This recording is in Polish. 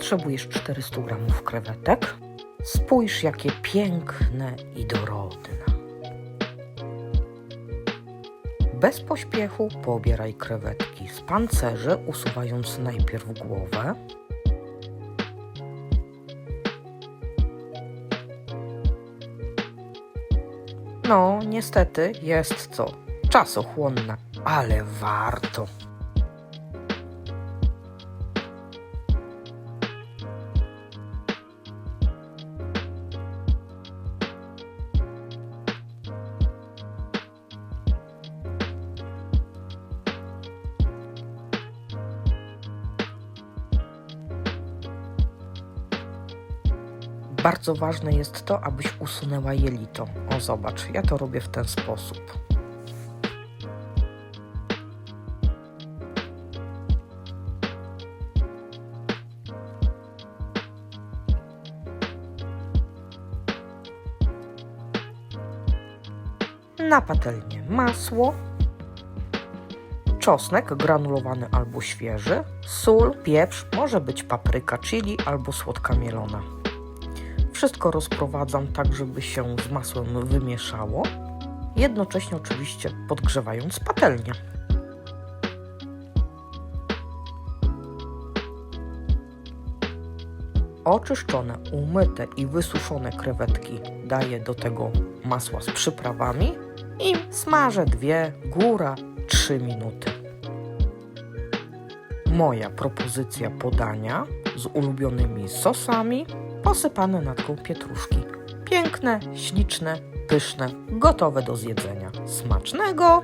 Potrzebujesz 400 gramów krewetek. Spójrz, jakie piękne i dorodne. Bez pośpiechu pobieraj krewetki z pancerzy, usuwając najpierw głowę. No, niestety jest co czasochłonne, ale warto. Bardzo ważne jest to, abyś usunęła jelito. O, zobacz, ja to robię w ten sposób. Na patelnię masło, czosnek granulowany albo świeży, sól, pieprz, może być papryka chili albo słodka mielona. Wszystko rozprowadzam tak, żeby się z masłem wymieszało, jednocześnie oczywiście podgrzewając patelnię. Oczyszczone, umyte i wysuszone krewetki daję do tego masła z przyprawami i smażę dwie, góra trzy minuty. Moja propozycja podania z ulubionymi sosami posypane natką pietruszki. Piękne, śliczne, pyszne, gotowe do zjedzenia. Smacznego!